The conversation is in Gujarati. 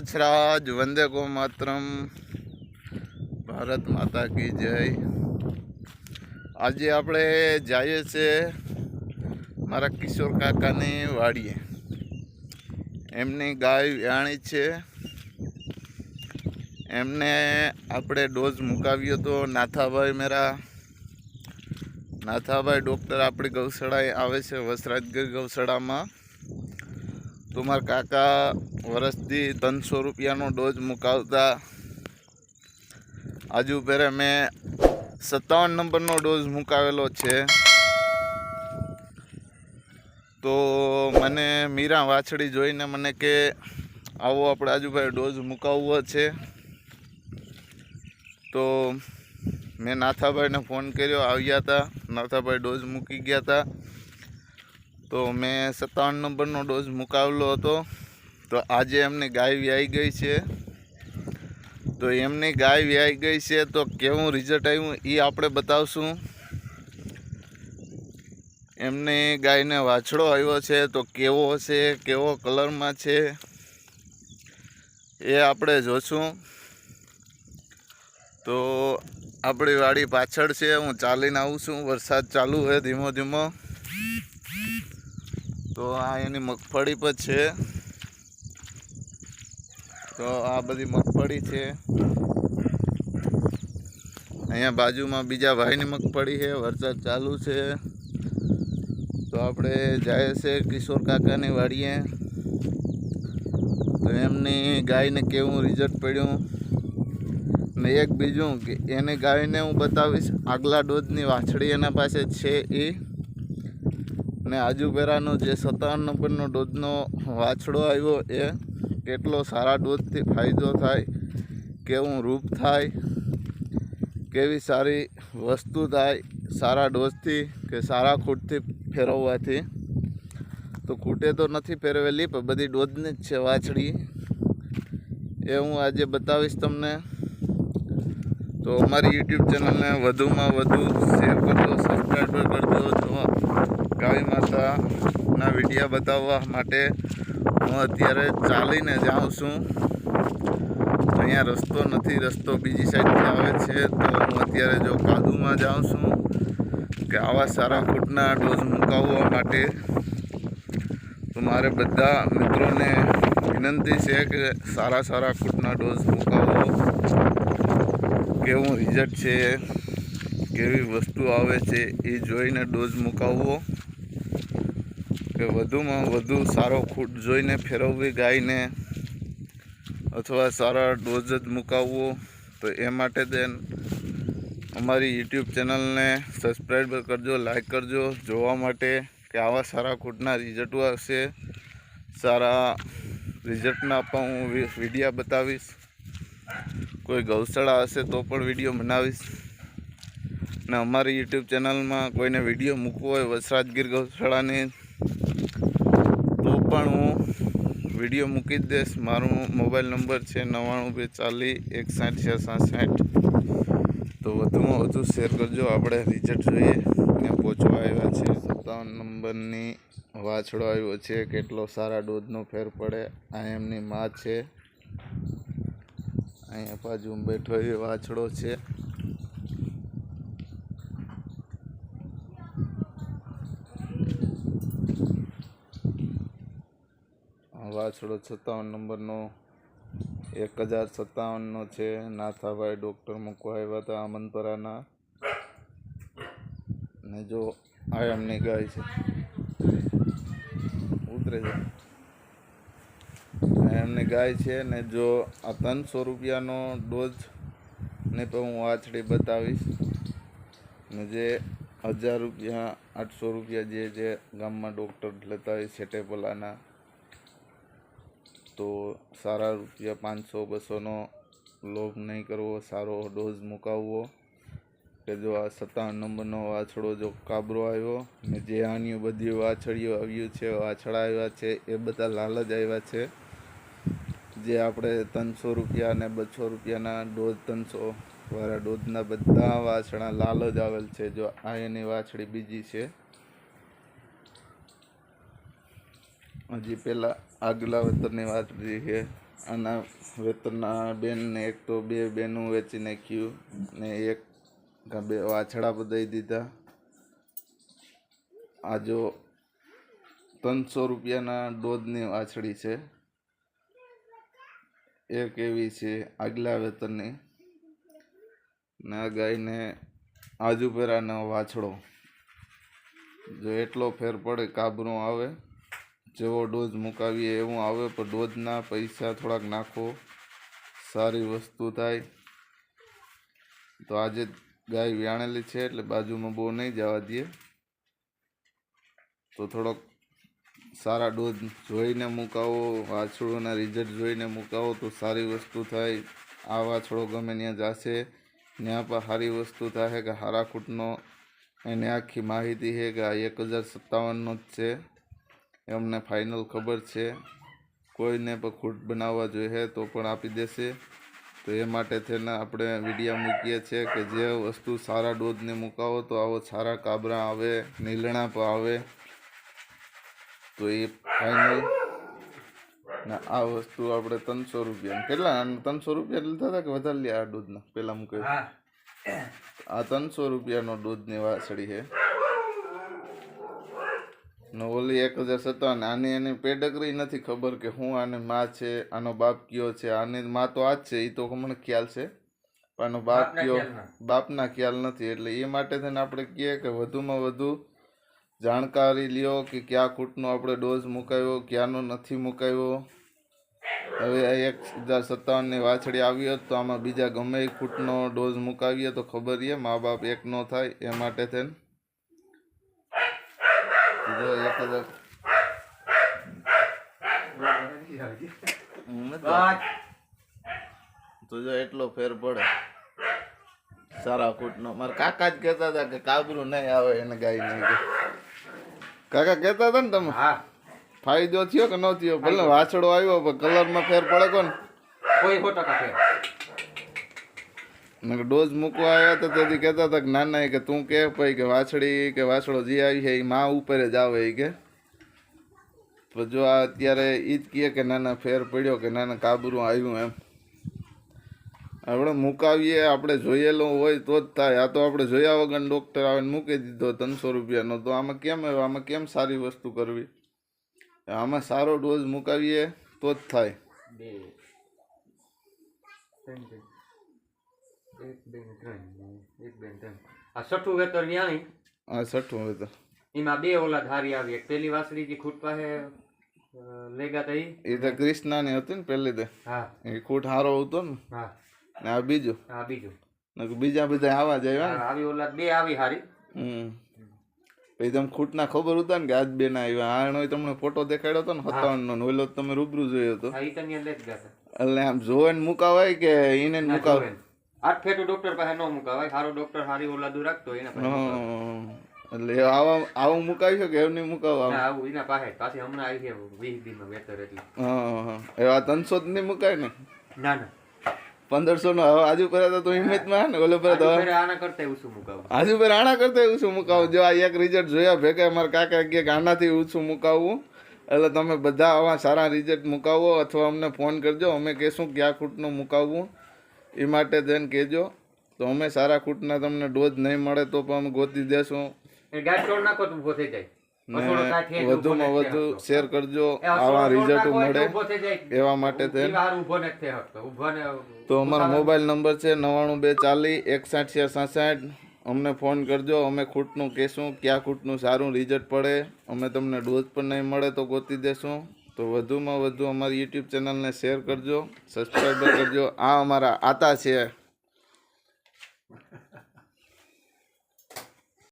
સચરાજ વંદે ગો માતરમ ભારત માતા કી જય. આજે આપણે જઈએ છીએ મારા કિશોર કાકાની વાડીએ. એમની ગાય વ્યાણી છે. એમને આપણે ડોઝ મુકાવ્યો હતો નાથાભાઈ મેરા. નાથાભાઈ ડૉક્ટર આપણી ગૌશાળાએ આવે છે વસરાજગીર ગૌશાળામાં. તો મારા કાકા વર્ષથી ત્રણસો રૂપિયાનો ડોઝ મુકાવતા આજુ પહેરે મેં સત્તાવન નંબરનો ડોઝ મુકાવેલો છે. તો મને મીરા વાછડી જોઈને મને કે, આવો આપણે આજુભાઈ ડોઝ મુકાવવો છે. તો મેં નાથાભાઈને ફોન કર્યો, આવ્યા હતા નાથાભાઈ ડોઝ મૂકી ગયા હતા તો મેં સત્તાવન નંબરનો ડોઝ મુકાવેલો હતો. તો આજે એમની ગાય વ્યાઈ ગઈ છે. તો એમની ગાય વ્યાઈ ગઈ છે તો કેવું રિઝલ્ટ આવ્યું એ આપણે બતાવશું. એમની ગાયને વાછડો આવ્યો છે તો કેવો છે કેવો કલરમાં છે એ આપણે જોશું. તો આપણી વાડી પાછળ છે, હું ચાલીને આવું છું. વરસાદ ચાલુ છે ધીમો ધીમો. તો આ એની મગફળી પણ છે. તો આ બધી મગફળી છે. અહીંયા બાજુમાં બીજા ભાઈની મગફળી છે, વરસાદ ચાલુ છે. તો આપણે જાય છે કિશોર કાકાની વાડીએ. તો એમની ગાયને કેવું રિઝલ્ટ પડ્યું? ને એક બીજું કે એને ગાયને હું બતાવીશ, આગલા ડોઝની વાછડી એના પાસે છે એ. ને આજુબેરાનો જે સત્તાવન નંબરનો ડોઝનો વાછડો આવ્યો એ. કેટલો સારા ડોઝથી ફાયદો થાય, કેવું રૂપ થાય, કેવી સારી વસ્તુ થાય, સારા ડોઝથી કે સારા ખૂટથી ફેરવવાથી. તો ખૂટે તો નથી ફેરવેલી, પણ બધી ડોઝની જ છે વાછડી. એ હું આજે બતાવીશ તમને. તો અમારી યુટ્યુબ ચેનલને વધુમાં વધુ શેર કરજો સબસ્ક્રાઈબ કરજો તો ગાય માતાના વિડીયા બતાવવા માટે હું અત્યારે ચાલીને જાઉં છું. અહીંયા રસ્તો નથી, રસ્તો બીજી સાઈડથી આવે છે, તો હું અત્યારે જો કાદુમાં જાઉં છું કે આવા સારા ફૂટના ડોઝ મુકાવવા માટે. તો મારે બધા મિત્રોને વિનંતી છે કે સારા સારા ફૂટના ડોઝ મુકાવો. કેવું રિઝલ્ટ છે, કેવી વસ્તુ આવે છે, એ જોઈને ડોઝ મુકાવવો કે વધુમાં વધુ સારો ખૂટ જોઈને ફેરવવી, ગાયને અથવા સારા ડોઝ જ મુકાવવો, તો એ માટે દેન અમારી યુટ્યુબ ચેનલને સબસ્ક્રાઈબ કરજો લાઈક કરજો, જોવા માટે કે આવા સારા ખૂટના રિઝલ્ટો આવશે સારા રિઝલ્ટના પણ હું વિડીયા બતાવીશ. કોઈ ગૌશાળા હશે તો પણ વીડિયો બનાવીશ. ને અમારી યુટ્યુબ ચેનલમાં કોઈને વીડિયો મૂકવો હોય વસરાજગીર ગૌશાળાની તો પણ હું વીડિયો મૂકી દઈશ. મારો મોબાઈલ નંબર છે નવ્વાણું બે ચાલીસ, એકસાઠ છ સાઠ. તો વધુમાં વધુ શેર કરજો. આપણે રિઝલ્ટ જોઈએ. ને પહોંચવા આવ્યા છે. સત્તાવન નંબરની વાછડો આવ્યો છે. કેટલો સારા ડોઝનો ફેર પડે. આ એમની માં છે. અહીંયા બાજુ બેઠો એ વાછડો છે. વાછડો સત્તાવન નંબરનો, એક હજાર સત્તાવનનો છે. નાથાભાઈ ડૉક્ટર મૂકવા આવ્યા હતા આમનપરાના ને જો આ એમની ગાય છે. ઉતરે છે. એમની ગાય છે ને જો આ ત્રણસો રૂપિયાનો ડોઝ, ને પણ હું વાછડી બતાવીશ. ને જે હજાર રૂપિયા, આઠસો રૂપિયા જે જે ગામમાં ડૉક્ટર લેતા હોય સેટેપલાના તો સારા રૂપિયા પાંચસો, બસોનો લોભ નહીં કરવો, સારો ડોઝ મુકાવવો કે જો આ સત્તાવન નંબરનો વાછડો જો કાબરો આવ્યો ને જે આની બધી વાછડીઓ આવ્યું છે, વાછડા આવ્યા છે, એ બધા લાલ આવ્યા છે. જે આપણે ત્રણસો રૂપિયા ને બસો રૂપિયાના ડોઝ, ત્રણસો વાળા ડોઝના બધા વાછડા લાલ આવેલ છે, જો આ એની વાછડી બીજી છે. હજી પહેલાં આગલા વેતનની વાત રહી છે. આના વેતનના બેનને એક તો બે બેનું વેચી નાખ્યું ને એક બે વાછડા બધાઈ દીધા. આ જો ત્રણસો રૂપિયાના દોધની વાછડી છે. એક એવી છે આગલા વેતનની. ને આ ગાયને આજુપેરાનો વાછડો. જો એટલો ફેર પડે કાબરો આવે. જેવો ડોઝ મુકાવીએ એવું આવે પણ ડોઝના પૈસા થોડાક નાખો. સારી વસ્તુ થાય. તો આજે ગાય વ્યાણેલી છે એટલે બાજુમાં બહુ નહીં જવા દઈએ. તો થોડોક સારા ડોઝ જોઈને મુકાવો વાછળોના રિઝલ્ટ જોઈને મુકાવો તો સારી વસ્તુ થાય. આ વાછડો ગમે ત્યાં જશે. ત્યાં પણ સારી વસ્તુ થાય કે હારા ખૂટનો એની આખી માહિતી છે કે આ એક હજાર સત્તાવનનો જ છે. એ અમને ફાઇનલ ખબર છે. કોઈને પણ ખૂટ બનાવવા જોઈએ તો પણ આપી દેશે. તો એ માટે થઈને આપણે વિડીયા મૂકીએ છીએ કે જે વસ્તુ સારા ડોઝને મુકાવો તો આવો સારા કાબરા આવે નીલણા પણ આવે. તો એ ફાઇનલ ને આ વસ્તુ આપણે ત્રણસો રૂપિયા કેટલા? ત્રણસો રૂપિયા લીધા હતા કે વધારે લે આ દૂધના પહેલાં મૂકે. આ ત્રણસો રૂપિયાનો દૂધની વાસળી છે. ને ઓલી એક હજાર સત્તાવન આની એની પેડગરી નથી ખબર કે હું આને માં છે આનો બાપ કયો છે આની માં તો આ જ છે એ તો મને ખ્યાલ છે. પણ આનો બાપ કયો બાપના ખ્યાલ નથી એટલે એ માટે થઈને આપણે કહીએ કે વધુમાં વધુ જાણકારી લ્યો કે કયા ખૂટનો આપણે ડોઝ મુકાયો ક્યાંનો નથી મુકાયો. હવે એક હજાર સત્તાવનની વાછડી આવી હોત તો આમાં બીજા ગમે ખૂટનો ડોઝ મુકાવીએ તો ખબર છે મા બાપ એક ન થાય એ માટે થઈને. જો એક હજાર હું નથી બસ. તો જો એટલો ફેર પડે. સારા કૂટનો મારા કાકા જ કહેતા હતા કે કાબરું નહીં આવે એને ગાય નહીં કાકા કહેતા હતા ને તમે? હા. ફાયદો થયો કે ન થયો? ભલે વાછડો આવ્યો પણ કલરમાં ફેર પડે કોને? કોઈ સો ટકા ફેર. ડોઝ મૂકવા આવ્યા હતા તેથી કહેતા હતા કે નાના કે તું કે ભાઈ કે વાછડી કે વાછડો જે આવી છે એ માં ઉપર જ આવે એ કે. તો જો આ અત્યારે એ જ કહે કે નાના ફેર પડ્યો કે નાના કાબરું આવ્યું એમ. આપણે મુકાવીએ, આપણે જોયેલો હોય તો જ થાય. આ તો આપણે જોયા વગર ડૉક્ટર આવીને મૂકી દીધો, ત્રણસો રૂપિયાનો. તો આમાં કેમ આમાં કેમ સારી વસ્તુ કરવી? આમાં સારો ડોઝ મુકાવીએ તો જ થાય. એક બે ત્રણ એક બે ત્રણ આ છઠ્ઠું વેતર. ન્યાણી આ છઠ્ઠું હોય એમાં બે ઓલા ધારી આવી. એક પેલી વાસળી જે ખૂટ પાસે લેગા તા ઈ. એ તો ક્રિષ્નાની હતી ને પહેલી તે. હા. એ ખૂટ હારો હતો ને. હા. ને આ બીજું. હા બીજું. નકર બીજા બધા આવા જ આવ્યા આવી ઓલા બે આવી હારી. હમ. પછી તમે ખૂટના ખબર હતા ને કે આજ બે ના આવ્યા આનો તમને ફોટો દેખાડ્યો હતો ને? સત્તાવન નો ઓલો તમે રૂબરૂ જોયો હતો. એટલે આમ જોવે ને મુકાવાય કે એને મુકાવે. આઠ ફેટું ડોક્ટર પાસે ન મુકાવાય. સારો ડોક્ટર સારી ઓલાદું રાખતો એના પાસે એટલે આવા આવું મુકાવી શકે એમ નહીં મુકાવા આવું. એના પાસે. પાછી હમણાં આવી છે વીસ દિનમાં વેતર એટલે. હા એવા ત્રણસો જ નહીં મુકાય ને? ના ના. પંદરસો નો હવે આજુ પર તો હિંમતમાં ને? ઓલો પર તો આના કરતા ઊંચું મુકાવું. આજુ પર આના કરતા ઊંચું મુકાવું. જો આ એક રિઝલ્ટ જોયા ભેગા અમારા કાકા કે આનાથી ઓછું મુકાવવું. એટલે તમે બધા આવા સારા રિઝલ્ટ મુકાવો અથવા અમને ફોન કરજો. અમે કહેશું ક્યાં ખૂટનું મુકાવવું. એ માટે જઈને કહેજો તો અમે સારા ખૂટના તમને ડોઝ નહીં મળે તો પણ અમે ગોતી દેશું. વધુમાં વધુ શેર કરજો આવા રિઝલ્ટ મળે. એવા માટે તો અમારો મોબાઈલ નંબર છે નવ્વાણું બે ચાલીસ એકસાઠ છે સાસઠ. અમને ફોન કરજો અમે ખૂટનું કહેશું ક્યાં ખૂટનું સારું રિઝલ્ટ પડે. અમે તમને ડોઝ પણ નહીં મળે તો ગોતી દેશું. તો વધુમાં વધુ અમારી યુટ્યુબ ચેનલને શેર કરજો સબસ્ક્રાઈબર કરજો. આ અમારા આતા છે.